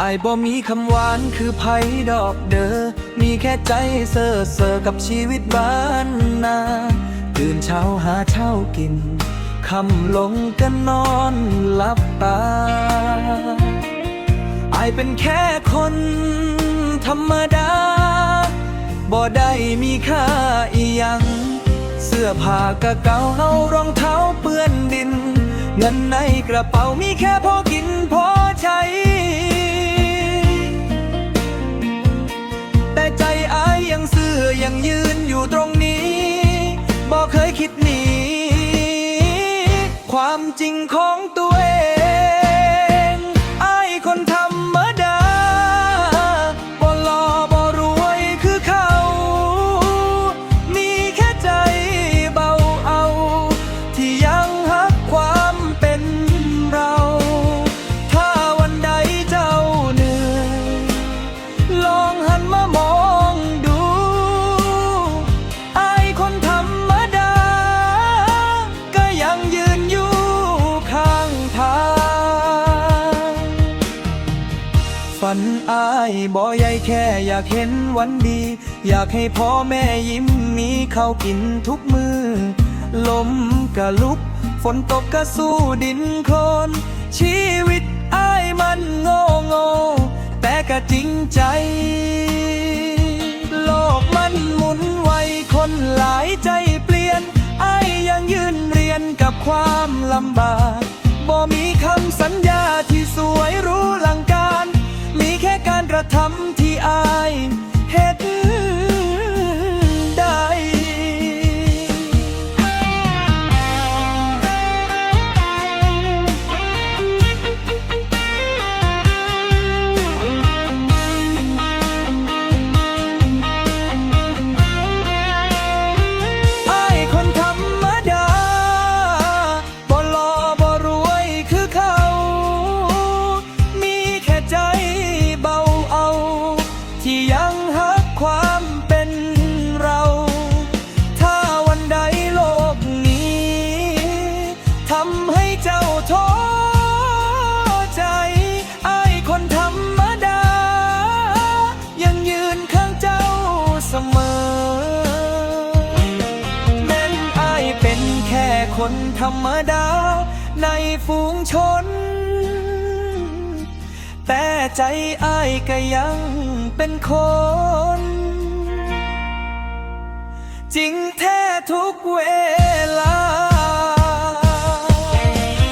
อายบ่มีคำหวานคือไผดอกเดอมีแค่ใจเซ่อเซ่อกับชีวิตบ้านนาตื่นเช้าหาเช้ากินคำลงก็นอนหลับตาอายเป็นแค่คนธรรมดา บ่ได้มีค่าอีหยัง เสื้อผ้ากะเก่าเฮารองเท้าเปื้อนดิน เงินในกระเป๋ามีแค่พอกินพอใช้ ตรงนี้บอกเคยคิดหนีความจริงของตัว ฝันอายบ่ใหญ่แค่อยากเห็นวันดี อยากให้พ่อแม่ยิ้มมีข้าวกินทุกมือ ลมกะลุก ฝนตกกะสู้ดินโคลนชีวิตอายมันโง่โง่แต่ก็จริงใจ โลกมันหมุนไวคนหลายใจเปลี่ยนอายยังยืนเรียนกับความลำบากบ่มีคำสัญญาที่ ที่ยังหักความเป็นเรา ถ้าวันใดโลกนี้ทำให้เจ้าท้อใจไอายคนธรรมดา ยังยืนข้างเจ้าเสมอ แม้นไอายเป็นแค่คนธรรมดา ในฝูงชน แต่ใจอ้ายก็ยังเป็นคน จริงแท้ทุกเวลา